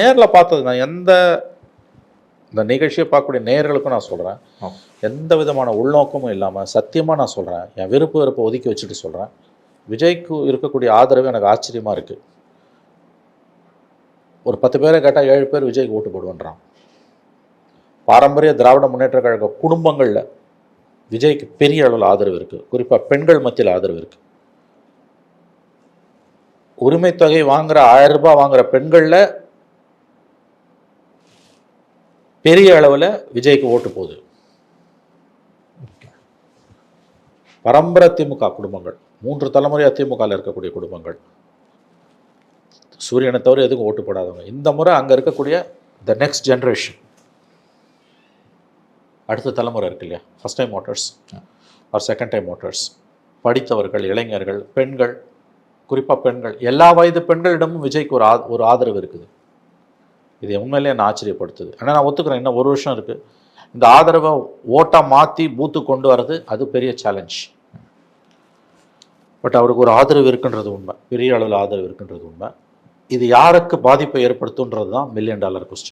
நேரில் பார்த்தது நான் எந்த இந்த நிகழ்ச்சியை பார்க்கக்கூடிய நேயர்களுக்கும் நான் சொல்கிறேன். எந்த விதமான உள்நோக்கமும் இல்லாமல் சத்தியமாக நான் சொல்கிறேன் என் விருப்ப விருப்பை ஒதுக்கி வச்சுட்டு சொல்கிறேன் விஜய்க்கு இருக்கக்கூடிய ஆதரவு எனக்கு ஆச்சரியமாக இருக்குது ஒரு பத்து பேரை கேட்டால் ஏழு பேர் விஜய்க்கு ஓட்டு போடுவேன்றான். பாரம்பரிய திராவிட முன்னேற்ற கழக குடும்பங்களில் விஜய்க்கு பெரிய அளவில் ஆதரவு இருக்குது குறிப்பாக பெண்கள் மத்தியில் ஆதரவு இருக்குது உரிமை தொகை வாங்குற ஆயிரம் ரூபாய் வாங்குற பெண்களில் பெரிய அளவில் விஜய்க்கு ஓட்டு போகுது. பரம்பரை திமுக குடும்பங்கள் மூன்று தலைமுறையாக திமுகவில் இருக்கக்கூடிய குடும்பங்கள். சூரியனை தவிர எதுக்கும் ஓட்டு போடாதவங்க. இந்த முறை அங்கே இருக்கக்கூடிய த நெக்ஸ்ட் ஜென்ரேஷன் அடுத்த தலைமுறை இருக்கு இல்லையா? First time voters or second time voters படித்தவர்கள் இளைஞர்கள் பெண்கள் குறிப்பாக பெண்கள் எல்லா வயது பெண்களிடமும் விஜய்க்கு ஒரு ஆ ஒரு ஆதரவு இருக்குது. இது உண்மையிலே நான் ஆச்சரியப்படுத்துது? ஆனால் நான் ஒத்துக்கிறேன். இன்னும் ஒரு வருஷம் இருக்குது இந்த ஆதரவை ஓட்டாக மாற்றி பூத்து கொண்டு வர்றது அது பெரிய சேலஞ்ச் பட் அவருக்கு ஒரு ஆதரவு இருக்குன்றது உண்மை. பெரிய அளவில் ஆதரவு இருக்குன்றது உண்மை. இது யாருக்கு பாதிப்பை ஏற்படுத்துன்றது தான் மில்லியன் டாலர் கொஸ்டின்